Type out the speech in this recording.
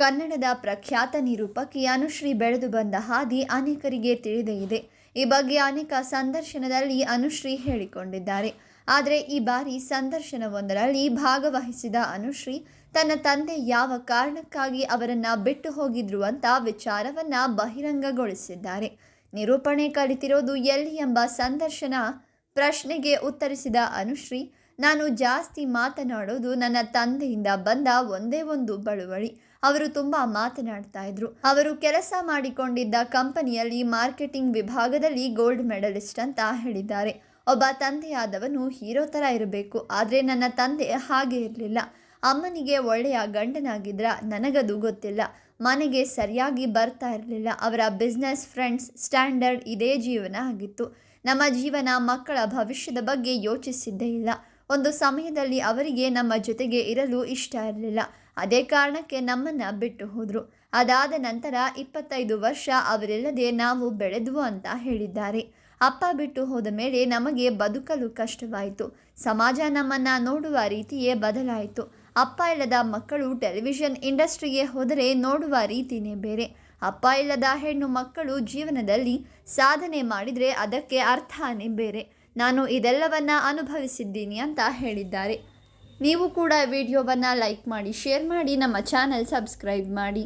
ಕನ್ನಡದ ಪ್ರಖ್ಯಾತ ನಿರೂಪಕಿ ಅನುಶ್ರೀ ಬೆಳೆದು ಬಂದ ಹಾದಿ ಅನೇಕರಿಗೆ ತಿಳಿದೇ ಇದೆ. ಈ ಬಗ್ಗೆ ಅನೇಕ ಸಂದರ್ಶನದಲ್ಲಿ ಅನುಶ್ರೀ ಹೇಳಿಕೊಂಡಿದ್ದಾರೆ. ಆದರೆ ಈ ಬಾರಿ ಸಂದರ್ಶನವೊಂದರಲ್ಲಿ ಭಾಗವಹಿಸಿದ ಅನುಶ್ರೀ, ತನ್ನ ತಂದೆ ಯಾವ ಕಾರಣಕ್ಕಾಗಿ ಅವರನ್ನು ಬಿಟ್ಟು ಹೋಗಿದ್ರು ಅಂತ ವಿಚಾರವನ್ನ ಬಹಿರಂಗಗೊಳಿಸಿದ್ದಾರೆ. ನಿರೂಪಣೆ ಕಲಿತಿರೋದು ಎಲ್ಲಿ ಎಂಬ ಸಂದರ್ಶನ ಪ್ರಶ್ನೆಗೆ ಉತ್ತರಿಸಿದ ಅನುಶ್ರೀ ನಾನು ಜಾಸ್ತಿ ಮಾತನಾಡೋದು ನನ್ನ ತಂದೆಯಿಂದ ಬಂದ ಒಂದೇ ಒಂದು ಬಳುವಳಿ. ಅವರು ತುಂಬ ಮಾತನಾಡ್ತಾ ಇದ್ರು. ಅವರು ಕೆಲಸ ಮಾಡಿಕೊಂಡಿದ್ದ ಕಂಪನಿಯಲ್ಲಿ ಮಾರ್ಕೆಟಿಂಗ್ ವಿಭಾಗದಲ್ಲಿ ಗೋಲ್ಡ್ ಮೆಡಲಿಸ್ಟ್ ಅಂತ ಹೇಳಿದ್ದಾರೆ. ಒಬ್ಬ ತಂದೆಯಾದವನು ಹೀರೋ ಥರ ಇರಬೇಕು, ಆದರೆ ನನ್ನ ತಂದೆ ಹಾಗೆ ಇರಲಿಲ್ಲ. ಅಮ್ಮನಿಗೆ ಒಳ್ಳೆಯ ಗಂಡನಾಗಿದ್ರ ನನಗದು ಗೊತ್ತಿಲ್ಲ. ಮನೆಗೆ ಸರಿಯಾಗಿ ಬರ್ತಾ ಇರಲಿಲ್ಲ. ಅವರ ಬಿಸ್ನೆಸ್ ಫ್ರೆಂಡ್ಸ್ ಸ್ಟ್ಯಾಂಡರ್ಡ್ ಇದೇ ಜೀವನ ಆಗಿತ್ತು. ನಮ್ಮ ಜೀವನ ಮಕ್ಕಳ ಭವಿಷ್ಯದ ಬಗ್ಗೆ ಯೋಚಿಸಿದ್ದೇ ಇಲ್ಲ. ಒಂದು ಸಮಯದಲ್ಲಿ ಅವರಿಗೆ ನಮ್ಮ ಜೊತೆಗೆ ಇರಲು ಇಷ್ಟ ಇರಲಿಲ್ಲ. ಅದೇ ಕಾರಣಕ್ಕೆ ನಮ್ಮನ್ನು ಬಿಟ್ಟು ಹೋದರು. ಅದಾದ ನಂತರ ಇಪ್ಪತ್ತೈದು ವರ್ಷ ಅವರಿಲ್ಲದೆ ನಾವು ಬೆಳೆದ್ವು ಅಂತ ಹೇಳಿದ್ದಾರೆ. ಅಪ್ಪ ಬಿಟ್ಟು ಹೋದ ಮೇಲೆ ನಮಗೆ ಬದುಕಲು ಕಷ್ಟವಾಯಿತು. ಸಮಾಜ ನಮ್ಮನ್ನು ನೋಡುವ ರೀತಿಯೇ ಬದಲಾಯಿತು. ಅಪ್ಪ ಇಲ್ಲದ ಮಕ್ಕಳು ಟೆಲಿವಿಷನ್ ಇಂಡಸ್ಟ್ರಿಗೆ ಹೋದರೆ ನೋಡುವ ರೀತಿನೇ ಬೇರೆ. ಅಪ್ಪ ಇಲ್ಲದ ಹೆಣ್ಣು ಮಕ್ಕಳು ಜೀವನದಲ್ಲಿ ಸಾಧನೆ ಮಾಡಿದರೆ ಅದಕ್ಕೆ ಅರ್ಥನೇ ಬೇರೆ. ನಾನು ಇದೆಲ್ಲವನ್ನ ಅನುಭವಿಸಿದ್ದೀನಿ ಅಂತ ಹೇಳಿದ್ದಾರೆ. ನೀವು ಕೂಡ ವಿಡಿಯೋವನ್ನು ಲೈಕ್ ಮಾಡಿ, ಶೇರ್ ಮಾಡಿ, ನಮ್ಮ ಚಾನಲ್ ಸಬ್ಸ್ಕ್ರೈಬ್ ಮಾಡಿ.